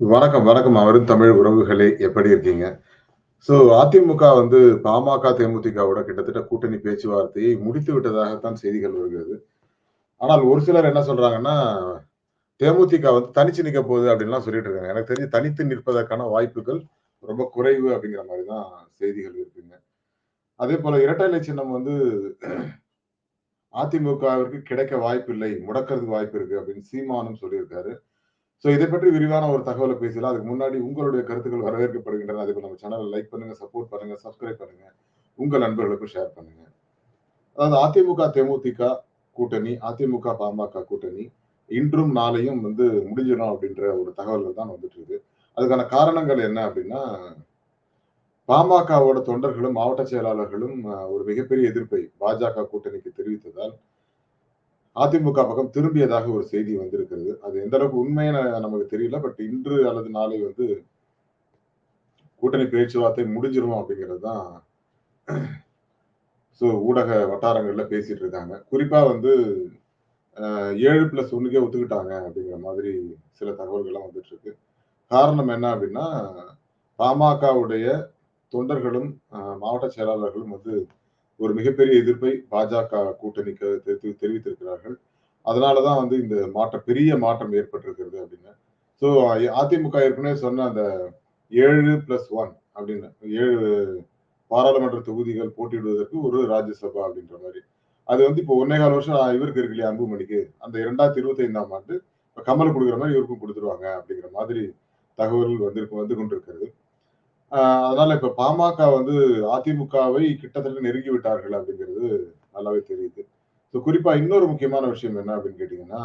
வணக்கம், வணக்கம். அவரும் தமிழ் உறவுகளே எப்படி இருக்கீங்க? ஸோ அதிமுக வந்து பாமக, தேமுதிகவோட கிட்டத்தட்ட கூட்டணி பேச்சுவார்த்தையை முடித்து விட்டதாகத்தான் செய்திகள் வருகிறது. ஆனால் ஒரு சிலர் என்ன சொல்றாங்கன்னா, தேமுதிக வந்து தனிச்சு நிற்க போகுது அப்படின்லாம் சொல்லிட்டு இருக்காங்க. எனக்கு தெரிஞ்சு தனித்து நிற்பதற்கான வாய்ப்புகள் ரொம்ப குறைவு அப்படிங்கிற மாதிரி தான் செய்திகள் இருக்குங்க. அதேபோல இரட்டை இலை சின்னம் வந்து அதிமுகவிற்கு கிடைக்க வாய்ப்பில்லை. முடக்கிறதுக்கு வாய்ப்பு இருக்கு அப்படின்னு சீமானும் சொல்லியிருக்காரு. ஸோ இதை பற்றி விரிவான ஒரு தகவலை பேசலாம். அதுக்கு முன்னாடி உங்களுடைய கருத்துக்கள் வரவேற்கப்படுகின்றன. அதுக்கு நம்ம சேனலை லைக் பண்ணுங்க, சப்போர்ட் பண்ணுங்க, சப்ஸ்கிரைப் பண்ணுங்க. உங்க நண்பர்களுக்கும் ஷேர் பண்ணுங்க. அதாவது அதிமுக, தேமுதிக கூட்டணி, அதிமுக, பாமக கூட்டணி இன்றும் நாளையும் வந்து முடிஞ்சிடும் அப்படின்ற ஒரு தகவல்கள் தான் வந்துட்டு இருக்கு. அதுக்கான காரணங்கள் என்ன அப்படின்னா, பாமகவோட தொண்டர்களும், மாவட்ட செயலாளர்களும் ஒரு மிகப்பெரிய எதிர்ப்பை பாஜக கூட்டணிக்கு தெரிவித்ததால், அதிமுக பக்கம் திரும்பியதாக ஒரு செய்தி வந்திருக்கிறது. அது எந்த அளவுக்கு உண்மையான நமக்கு தெரியல. பட் இன்று அல்லது நாளை வந்து கூட்டணி பேச்சுவார்த்தை முடிஞ்சிரும் அப்படிங்கிறது தான் ஸோ ஊடக வட்டாரங்கள்ல பேசிட்டு இருக்காங்க. குறிப்பா வந்து ஏழு பிளஸ் ஒன்றுக்கே ஒத்துக்கிட்டாங்க அப்படிங்கிற மாதிரி சில தகவல்கள்லாம் வந்துட்டு இருக்கு. காரணம் என்ன அப்படின்னா, பாமகவுடைய தொண்டர்களும், மாவட்ட செயலாளர்களும் வந்து ஒரு மிகப்பெரிய எதிர்ப்பை பாஜக கூட்டணிக்கு தெரி தெரிவித்திருக்கிறார்கள். அதனாலதான் வந்து இந்த மாற்றம் பெரிய மாற்றம் ஏற்பட்டிருக்கிறது அப்படின்னு. ஸோ அதிமுக ஏற்கனவே சொன்ன அந்த 7+1 அப்படின்னு ஏழு பாராளுமன்ற தொகுதிகள் போட்டியிடுவதற்கு ஒரு ராஜ்யசபா அப்படின்ற மாதிரி அது வந்து இப்போ 1 1/4 வருஷம் இவருக்கு இருக்கு இல்லையா அன்புமணிக்கு. அந்த 2025ஆம் ஆண்டு இப்போ கமல் கொடுக்குற மாதிரி இவருக்கும் கொடுத்துருவாங்க அப்படிங்கிற மாதிரி தகவல் வந்திருக்கு வந்து கொண்டிருக்கிறது. அதனால இப்ப பாமக வந்து அதிமுகவை கிட்டத்தட்ட நெருங்கி விட்டார்கள் அப்படிங்கிறது நல்லாவே தெரியுது. ஸோ குறிப்பா இன்னொரு முக்கியமான விஷயம் என்ன அப்படின்னு கேட்டீங்கன்னா,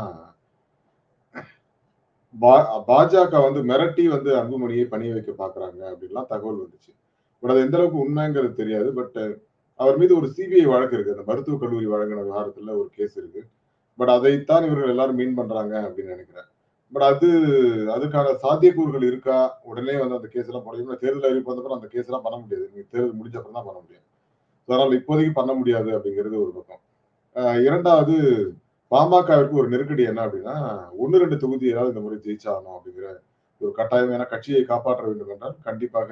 பா பாஜக வந்து மிரட்டி வந்து அன்புமணியை பணிய வைக்க பார்க்குறாங்க அப்படின்லாம் தகவல் வந்துச்சு. பட் அது எந்த அளவுக்கு உண்மைங்கிறது தெரியாது. பட் அவர் மீது ஒரு சிபிஐ வழக்கு இருக்கு. அந்த மருத்துவக் கல்லூரி வழங்கின விவகாரத்துல ஒரு கேஸ் இருக்கு. பட் அதைத்தான் இவர்கள் எல்லாரும் மீன் பண்றாங்க அப்படின்னு நினைக்கிறேன் பட் அது அதுக்கான சாத்தியக்கூறுகள் இருக்கா? உடனே வந்து அந்த கேஸ் எல்லாம் போட தேர்தல் அறிவிப்பு வந்தப்பறம் அந்த கேஸ் எல்லாம் பண்ண முடியாது. நீங்க தேர்தல் முடிஞ்ச அப்புறம் தான் பண்ண முடியும். அதனால இப்போதைக்கு பண்ண முடியாது அப்படிங்கிறது ஒரு பக்கம். இரண்டாவது பாமகவிற்கு ஒரு நெருக்கடி என்ன அப்படின்னா, ஒன்று ரெண்டு தொகுதி ஏதாவது இந்த முறை ஜெயிச்சாகணும் அப்படிங்கிற ஒரு கட்டாயம். ஏன்னா கட்சியை காப்பாற்ற வேண்டும் என்றால் கண்டிப்பாக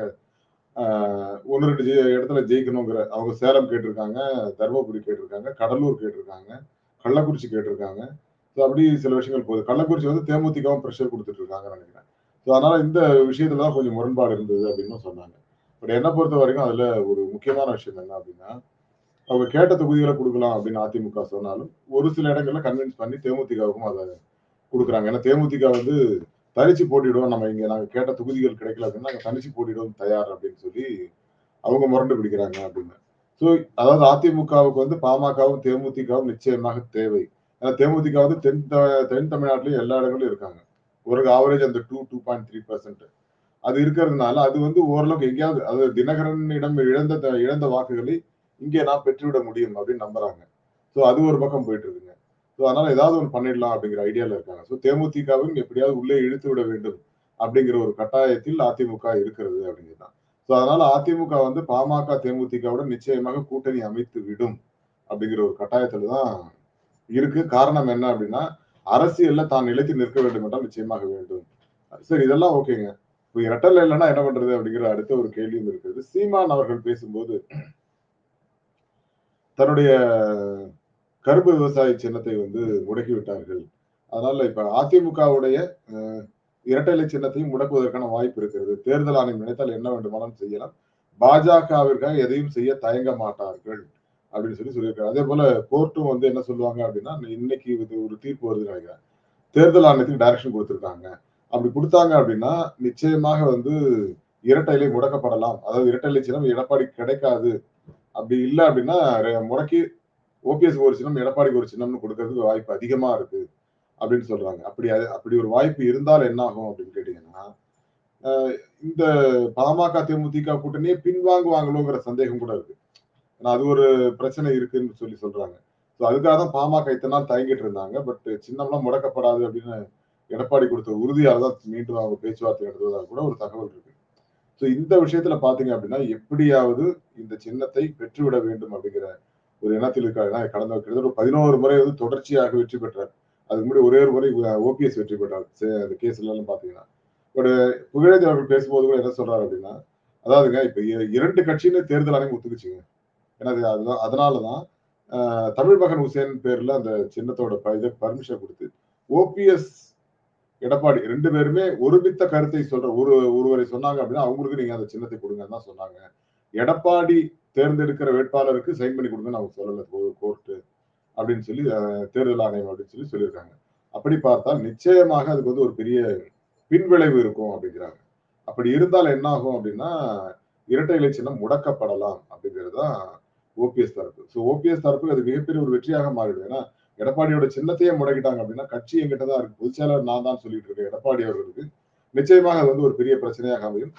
ஒன்று ரெண்டு ஜெ இடத்துல ஜெயிக்கணுங்கிற அவங்க சேலம் கேட்டிருக்காங்க, தர்மபுரி கேட்டிருக்காங்க, கடலூர் கேட்டிருக்காங்க, கள்ளக்குறிச்சி கேட்டிருக்காங்க. ஸோ அப்படி சில விஷயங்கள் போகுது. கள்ளக்குறிச்சி வந்து தேமுதிகவும் ப்ரெஷர் கொடுத்துட்டு இருக்காங்கன்னு நினைக்கிறேன் ஸோ அதனால இந்த விஷயத்துல தான் கொஞ்சம் முரண்பாடு இருந்தது அப்படின்னும் சொன்னாங்க. பட் என்னை பொறுத்த வரைக்கும் அதுல ஒரு முக்கியமான விஷயம் என்ன அப்படின்னா, அவங்க கேட்ட தொகுதிகளை கொடுக்கலாம் அப்படின்னு அதிமுக சொன்னாலும், ஒரு சில இடங்கள்ல கன்வின்ஸ் பண்ணி தேமுதிகவுக்கும் அதை கொடுக்குறாங்க ஏன்னா தேமுதிக வந்து தனிச்சு போட்டிடுவோம் நம்ம இங்க நாங்க கேட்ட தொகுதிகள் கிடைக்கல அப்படின்னா, நாங்க தனிச்சு போட்டிடுவோம் தயார் அப்படின்னு சொல்லி அவங்க முரண்டு பிடிக்கிறாங்க அப்படின்னு. ஸோ அதாவது அதிமுகவுக்கு வந்து பாமகவும், தேமுதிகவும் நிச்சயமாக தேவை. ஏன்னா தேமுதிக வந்து தென் த தென் தமிழ்நாட்டிலும் எல்லா இடங்களிலும் இருக்காங்க. ஒரு ஆவரேஜ் அந்த 2, 2.3% அது இருக்கிறதுனால, அது வந்து ஓரளவுக்கு எங்கேயாவது அது தினகரனிடம் இழந்த த இழந்த வாக்குகளை இங்கே நான் பெற்றுவிட முடியும் அப்படின்னு நம்புறாங்க. ஸோ அது ஒரு பக்கம் போயிட்டு இருக்குங்க. ஸோ அதனால ஏதாவது ஒன்று பண்ணிடலாம் அப்படிங்கிற ஐடியாவில் இருக்காங்க. ஸோ தேமுதிகவும் எப்படியாவது உள்ளே இழுத்து விட வேண்டும் அப்படிங்கிற ஒரு கட்டாயத்தில் அதிமுக இருக்கிறது அப்படிங்கிறது தான். ஸோ அதனால அதிமுக வந்து பாமக, தேமுதிகவுடன் நிச்சயமாக கூட்டணி அமைத்து விடும் அப்படிங்கிற ஒரு கட்டாயத்துல தான் இருக்கு. காரணம் என்ன அப்படின்னா, அரசியல்ல தான் நிலைத்து நிற்க வேண்டும் என்றால் நிச்சயமாக வேண்டும். சரி இதெல்லாம் ஓகேங்க. இப்ப இரட்டல் இல்லைன்னா என்ன பண்றது அப்படிங்கிற அடுத்த ஒரு கேள்வியும் இருக்கிறது. சீமான் அவர்கள் பேசும்போது தன்னுடைய கரும்பு விவசாய சின்னத்தை வந்து முடக்கி விட்டார்கள். அதனால இப்ப அதிமுகவுடைய அ இரட்டை சின்னத்தையும் முடக்குவதற்கான வாய்ப்பு இருக்கிறது. தேர்தல் ஆணையம் நினைத்தால் என்ன வேண்டுமானாலும் செய்யலாம். பாஜகவிற்காக எதையும் செய்ய தயங்க மாட்டார்கள். அப்படின்னு சொல்லி சொல்லியிருக்காரு. அதேபோல கோர்ட்டும் வந்து என்ன சொல்லுவாங்க அப்படின்னா, இன்னைக்கு இது ஒரு தீர்ப்பு வருதுன்னு நினைக்கிறேன் தேர்தல் ஆணையத்துக்கு டைரக்ஷன் கொடுத்துருக்காங்க அப்படி கொடுத்தாங்க அப்படின்னா, நிச்சயமாக வந்து இரட்டையிலே முடக்கப்படலாம். அதாவது இரட்டை சின்னம் எடப்பாடி கிடைக்காது. அப்படி இல்லை அப்படின்னா, முடக்கி ஓபிஎஸ்க்கு ஒரு சின்னம், எடப்பாடிக்கு ஒரு சின்னம்னு கொடுக்கறதுக்கு வாய்ப்பு அதிகமா இருக்கு. அப்படின்னு சொல்றாங்க. அப்படி அது அப்படி ஒரு வாய்ப்பு இருந்தால் என்ன ஆகும் அப்படின்னு கேட்டீங்கன்னா, இந்த பாமக, தேமுதிக கூட்டணியே பின்வாங்குவாங்களோங்கிற சந்தேகம் கூட இருக்கு. ஆனால் அது ஒரு பிரச்சனை இருக்குன்னு சொல்லி சொல்றாங்க. ஸோ அதுக்காக தான் பாமக இத்தனை நாள் தயங்கிட்டு இருந்தாங்க. பட் சின்னம்லாம் முடக்கப்படாது அப்படின்னு எடப்பாடி கொடுத்த உறுதியாக தான் மீண்டும் அவங்க பேச்சுவார்த்தை நடத்துவதாக கூட ஒரு தகவல் இருக்கு. ஸோ இந்த விஷயத்துல பார்த்தீங்க அப்படின்னா, எப்படியாவது இந்த சின்னத்தை பெற்றுவிட வேண்டும் அப்படிங்கிற ஒரு எண்ணத்தில் இருக்காரு. கடந்த கிட்டத்தட்ட ஒரு 11 முறை வந்து தொடர்ச்சியாக வெற்றி பெற்றார். அதுக்கு முன்னாடி ஒரே ஒரு முறை ஓபிஎஸ் வெற்றி பெற்றார். சே அந்த கேஸ்லலாம் பார்த்தீங்கன்னா. ஒரு புகழேந்தி அவர்கள் பேசும்போது கூட என்ன சொல்றாரு அப்படின்னா அதாவதுங்க இப்ப இ- இரண்டு கட்சின்னு தேர்தல் ஆணையம் ஒத்துக்குச்சுங்க எனது அது அதுதான் அதனாலதான் தான் தமிழ் மகன் உசேன் பேர்ல அந்த சின்னத்தோட இதை பர்மிஷன் கொடுத்து ஓபிஎஸ் எடப்பாடி ரெண்டு பேருமே ஒருமித்த கருத்தை சொல்ற ஒரு ஒருவரை சொன்னாங்க அப்படின்னா அவங்களுக்கு நீங்க அந்த சின்னத்தை கொடுங்கன்னு தான் சொன்னாங்க. எடப்பாடி தேர்ந்தெடுக்கிற வேட்பாளருக்கு சைன் பண்ணி கொடுங்கன்னு அவங்க சொல்லலை கோர்ட்டு அப்படின்னு சொல்லி தேர்தல் ஆணையம் அப்படின்னு சொல்லி சொல்லியிருக்காங்க. அப்படி பார்த்தால் நிச்சயமாக அதுக்கு வந்து ஒரு பெரிய பின்விளைவு இருக்கும் அப்படிங்கிறாங்க. அப்படி இருந்தால் என்ன ஆகும் அப்படின்னா இரட்டை இலை சின்னம் முடக்கப்படலாம் அப்படிங்கிறது தான் ஓபிஎஸ் தரப்பு. ஸோ ஓபிஎஸ் தரப்பு அது மிகப்பெரிய ஒரு வெற்றியாக மாறிடும். ஏன்னா எடப்பாடியோட சின்னத்தையே முடக்கிட்டாங்க அப்படின்னா கட்சி எங்கிட்ட தான் இருக்கு. பொதுச்செயலாளர் நான் தான் சொல்லிட்டு இருக்கேன். எடப்பாடி அவர்களுக்கு நிச்சயமாக அது வந்து ஒரு பெரிய பிரச்சனையாக அமையும்.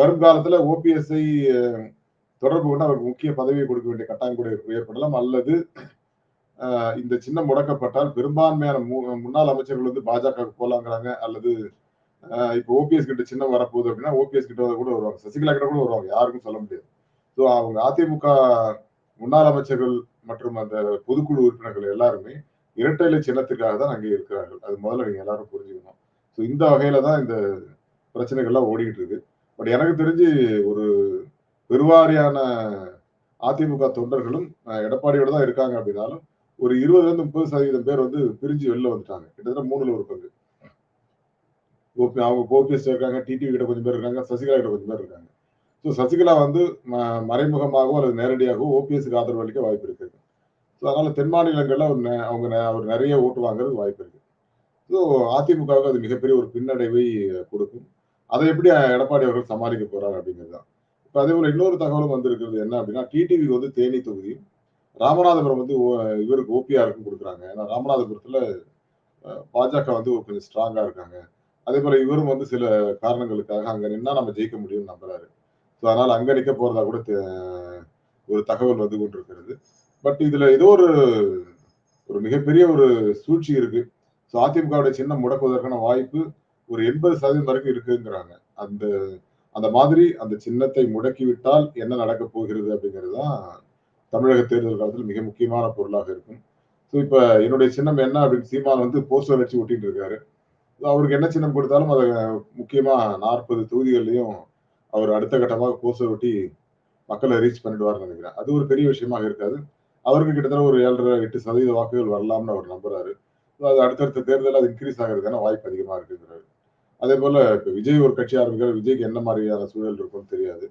வருங்காலத்துல ஓபிஎஸ்ஐ தொடர்பு கொண்டு அவருக்கு முக்கிய பதவியை கொடுக்க வேண்டிய கட்டாயம் கூட ஏற்படலாம். அல்லது ஆஹ் இந்த சின்னம் முடக்கப்பட்டால் பெரும்பான்மையான மு- முன்னாள் அமைச்சர்கள் வந்து பாஜக போலாங்கிறாங்க. அல்லது இப்போ ஓபிஎஸ் கிட்ட சின்னம் வரப்போகுது அப்படின்னா ஓபிஎஸ் கிட்ட கூட வருவாங்க. சசிகலா கிட்ட கூட வருவாங்க. யாருக்கும் சொல்ல முடியாது. ஸோ அவங்க அதிமுக முன்னாள் அமைச்சர்கள் மற்றும் அந்த பொதுக்குழு உறுப்பினர்கள் எல்லாருமே இரட்டை இலை சின்னத்துக்காக தான் அங்கே இருக்கிறார்கள். அது முதல்ல நீங்க எல்லாரும் புரிஞ்சுக்கணும். ஸோ இந்த வகையில தான் இந்த பிரச்சனைகள்லாம் ஓடிக்கிட்டு இருக்கு. பட் எனக்கு தெரிஞ்சு ஒரு பெருவாரியான அதிமுக தொண்டர்களும் எடப்பாடியோட தான் இருக்காங்க அப்படின்னாலும் ஒரு இருபதுலேருந்து முப்பது சதவீதம் பேர் வந்து பிரிஞ்சு வெளில வந்துட்டாங்க. கிட்டத்தட்ட மூணுல ஒரு பங்கு. ஓபி அவங்க ஓபிஎஸ் இருக்காங்க டிடிவி கிட்ட கொஞ்சம் பேர் இருக்காங்க சசிகலா கிட்ட கொஞ்சம் பேர் இருக்காங்க. ஸோ சசிகலா வந்து ம- மறைமுகமாகவோ அல்லது நேரடியாகவோ ஓபிஎஸ்க்கு ஆதரவு அளிக்க வாய்ப்பு இருக்குது ஸோ அதனால தென் மாநிலங்களில் அவர் நெ- அவங்க நெ- அவர் நிறைய ஓட்டு வாங்குறதுக்கு வாய்ப்பு இருக்கு. ஸோ அதிமுகவுக்கு அது மிகப்பெரிய ஒரு பின்னடைவை கொடுக்கும். அதை எப்படி எடப்பாடி அவர்கள் சமாளிக்க போகிறார் அப்படிங்கிறது தான். இப்போ அதே போல இன்னொரு தகவலும் வந்திருக்கிறது என்ன அப்படின்னா டிடிவிக்கு வந்து தேனி தொகுதியும் ராமநாதபுரம் வந்து இவருக்கு ஓபிஆருக்கும் கொடுக்குறாங்க. ஏன்னா ராமநாதபுரத்தில் பாஜக வந்து ஒரு கொஞ்சம் ஸ்ட்ராங்காக இருக்காங்க. அதே போல இவரும் வந்து சில காரணங்களுக்காக அங்க நின்னா நம்ம ஜெயிக்க முடியும்னு நம்புறாரு. ஸோ அதனால அங்க நிக்க போறதா கூட ஒரு தகவல் வந்து கொண்டிருக்கிறது. பட் இதுல ஏதோ ஒரு ஒரு மிகப்பெரிய ஒரு சூழ்ச்சி இருக்கு. ஸோ அதிமுகவுடைய சின்னம் முடக்குவதற்கான வாய்ப்பு ஒரு எண்பது சதவீதம் வரைக்கும் இருக்குங்கிறாங்க. அந்த அந்த மாதிரி அந்த சின்னத்தை முடக்கிவிட்டால் என்ன நடக்க போகிறது அப்படிங்கிறது தான் தமிழக தேர்தல் காலத்தில் மிக முக்கியமான பொருளாக இருக்கும். ஸோ இப்போ என்னுடைய சின்னம் என்ன அப்படின்னு சீமான் வந்து போஸ்டர் வச்சு ஒட்டிட்டு இருக்காரு. அவருக்கு என்ன சின்னம் கொடுத்தாலும் அதை முக்கியமா நாற்பது தொகுதிகள்லையும் அவர் அடுத்த கட்டமாக போஸ்டர் ஒட்டி மக்களை ரீச் பண்ணிடுவார்னு நினைக்கிறேன். அது ஒரு பெரிய விஷயமாக இருக்காது. அவருக்கு கிட்டத்தட்ட ஒரு ஏழரை எட்டு சதவீத வாக்குகள் வரலாம்னு அவர் நம்புறாரு. அது அடுத்தடுத்த தேர்தலில் அது இன்க்ரீஸ் ஆகிறதுக்கான வாய்ப்பு அதிகமாக இருக்குங்கிறாரு. அதே போல இப்போ விஜய் ஒரு கட்சி ஆரம்பிக்கிறார். விஜய்க்கு என்ன மாதிரியான சூழல் இருக்கும்னு தெரியாது.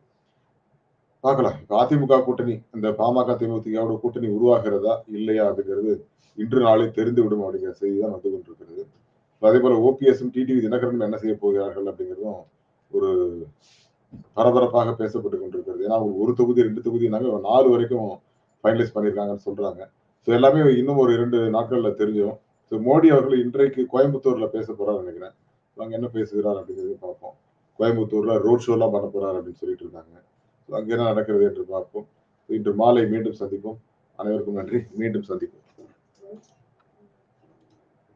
பார்க்கலாம். இப்போ அதிமுக கூட்டணி இந்த பாமக திமுகவோட கூட்டணி உருவாகிறதா இல்லையா அப்படிங்கிறது இன்று நாளை தெரிந்து விடும் அப்படிங்கிற செய்தி தான் வந்து கொண்டிருக்கிறது. அதே போல ஓபிஎஸும் டிடிவி தினகரனும் என்ன செய்ய போகிறார்கள் அப்படிங்கிறதும் ஒரு பரபரப்பாக பேசப்பட்டு கொண்டிருக்கிறது. ஏன்னா ஒரு தொகுதி ரெண்டு தொகுதி நாங்கள் நாலு வரைக்கும் ஃபைனலைஸ் பண்ணியிருக்காங்கன்னு சொல்றாங்க. ஸோ எல்லாமே இன்னும் ஒரு இரண்டு நாட்கள்ல தெரிஞ்சிடும் ஸோ மோடி அவர்கள் இன்றைக்கு கோயம்புத்தூர்ல பேச போறாரு நினைக்கிறேன். அங்கே என்ன பேசுகிறார் அப்படிங்கிறது பார்ப்போம். கோயம்புத்தூர்ல ரோட் ஷோலாம் பண்ண போறாரு அப்படின்னு சொல்லிட்டு இருக்காங்க. அங்கே என்ன நடக்கிறது என்று பார்ப்போம். இன்று மாலை மீண்டும் சந்திப்போம். அனைவருக்கும் நன்றி. மீண்டும் சந்திப்போம்.